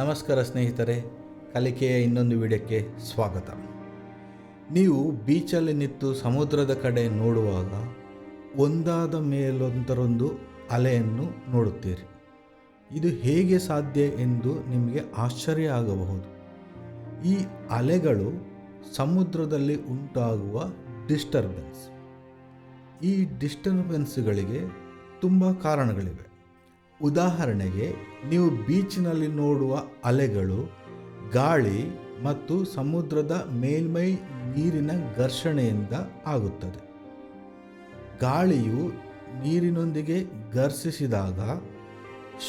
ನಮಸ್ಕಾರ ಸ್ನೇಹಿತರೆ, ಕಲಿಕೆಯ ಇನ್ನೊಂದು ವಿಡಿಯೋಕ್ಕೆ ಸ್ವಾಗತ. ನೀವು ಬೀಚಲ್ಲಿ ನಿಂತು ಸಮುದ್ರದ ಕಡೆ ನೋಡುವಾಗ ಒಂದಾದ ಮೇಲೊಂದರೊಂದು ಅಲೆಯನ್ನು ನೋಡುತ್ತೀರಿ. ಇದು ಹೇಗೆ ಸಾಧ್ಯ ಎಂದು ನಿಮಗೆ ಆಶ್ಚರ್ಯ ಆಗಬಹುದು. ಈ ಅಲೆಗಳು ಸಮುದ್ರದಲ್ಲಿ ಉಂಟಾಗುವ ಡಿಸ್ಟರ್ಬೆನ್ಸ್ ಈ ಡಿಸ್ಟರ್ಬೆನ್ಸ್ಗಳಿಗೆ ತುಂಬ ಕಾರಣಗಳಿವೆ. ಉದಾಹರಣೆಗೆ, ನೀವು ಬೀಚ್ನಲ್ಲಿ ನೋಡುವ ಅಲೆಗಳು, ಗಾಳಿ ಮತ್ತು ಸಮುದ್ರದ ಮೇಲ್ಮೈ ನೀರಿನ ಘರ್ಷಣೆಯಿಂದ ಆಗುತ್ತದೆ. ಗಾಳಿಯು ನೀರಿನೊಂದಿಗೆ ಘರ್ಷಿಸಿದಾಗ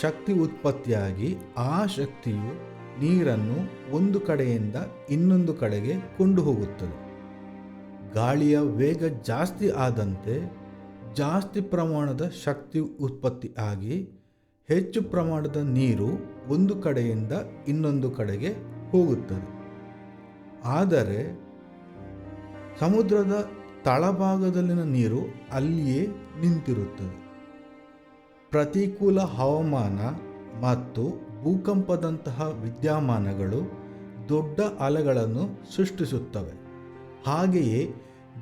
ಶಕ್ತಿ ಉತ್ಪತ್ತಿಯಾಗಿ ಆ ಶಕ್ತಿಯು ನೀರನ್ನು ಒಂದು ಕಡೆಯಿಂದ ಇನ್ನೊಂದು ಕಡೆಗೆ ಕೊಂಡು ಹೋಗುತ್ತದೆ. ಗಾಳಿಯ ವೇಗ ಜಾಸ್ತಿ ಆದಂತೆ ಜಾಸ್ತಿ ಪ್ರಮಾಣದ ಶಕ್ತಿ ಉತ್ಪತ್ತಿ ಆಗಿ ಹೆಚ್ಚು ಪ್ರಮಾಣದ ನೀರು ಒಂದು ಕಡೆಯಿಂದ ಇನ್ನೊಂದು ಕಡೆಗೆ ಹೋಗುತ್ತದೆ. ಆದರೆ ಸಮುದ್ರದ ತಳಭಾಗದಲ್ಲಿನ ನೀರು ಅಲ್ಲಿಯೇ ನಿಂತಿರುತ್ತದೆ. ಪ್ರತಿಕೂಲ ಹವಾಮಾನ ಮತ್ತು ಭೂಕಂಪದಂತಹ ವಿದ್ಯಮಾನಗಳು ದೊಡ್ಡ ಅಲೆಗಳನ್ನು ಸೃಷ್ಟಿಸುತ್ತವೆ. ಹಾಗೆಯೇ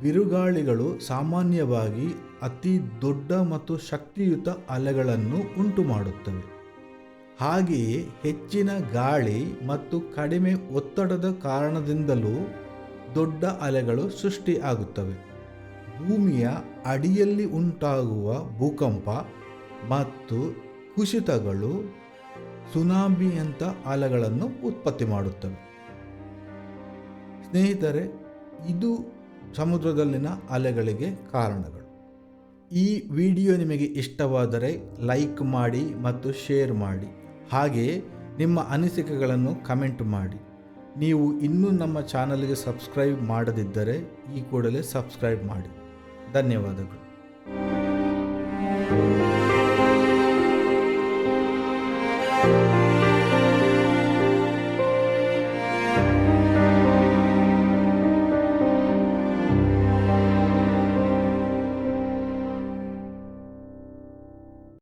ಬಿರುಗಾಳಿಗಳು ಸಾಮಾನ್ಯವಾಗಿ ಅತಿ ದೊಡ್ಡ ಮತ್ತು ಶಕ್ತಿಯುತ ಅಲೆಗಳನ್ನು ಉಂಟು ಮಾಡುತ್ತವೆ ಹಾಗೆಯೇ ಹೆಚ್ಚಿನ ಗಾಳಿ ಮತ್ತು ಕಡಿಮೆ ಒತ್ತಡದ ಕಾರಣದಿಂದಲೂ ದೊಡ್ಡ ಅಲೆಗಳು ಸೃಷ್ಟಿಯಾಗುತ್ತವೆ. ಭೂಮಿಯ ಅಡಿಯಲ್ಲಿ ಉಂಟಾಗುವ ಭೂಕಂಪ ಮತ್ತು ಕುಸಿತಗಳು ಸುನಾಮಿಯಂಥ ಅಲೆಗಳನ್ನು ಉತ್ಪತ್ತಿ ಮಾಡುತ್ತವೆ. ಸ್ನೇಹಿತರೆ, ಇದು ಸಮುದ್ರದಲ್ಲಿನ ಅಲೆಗಳಿಗೆ ಕಾರಣಗಳು. ಈ ವಿಡಿಯೋ ನಿಮಗೆ ಇಷ್ಟವಾದರೆ ಲೈಕ್ ಮಾಡಿ ಮತ್ತು ಶೇರ್ ಮಾಡಿ. ಹಾಗೆಯೇ ನಿಮ್ಮ ಅನಿಸಿಕೆಗಳನ್ನು ಕಮೆಂಟ್ ಮಾಡಿ. ನೀವು ಇನ್ನೂ ನಮ್ಮ ಚಾನಲ್ಗೆ ಸಬ್ಸ್ಕ್ರೈಬ್ ಮಾಡದಿದ್ದರೆ ಈ ಕೂಡಲೇ ಸಬ್ಸ್ಕ್ರೈಬ್ ಮಾಡಿ. ಧನ್ಯವಾದಗಳು.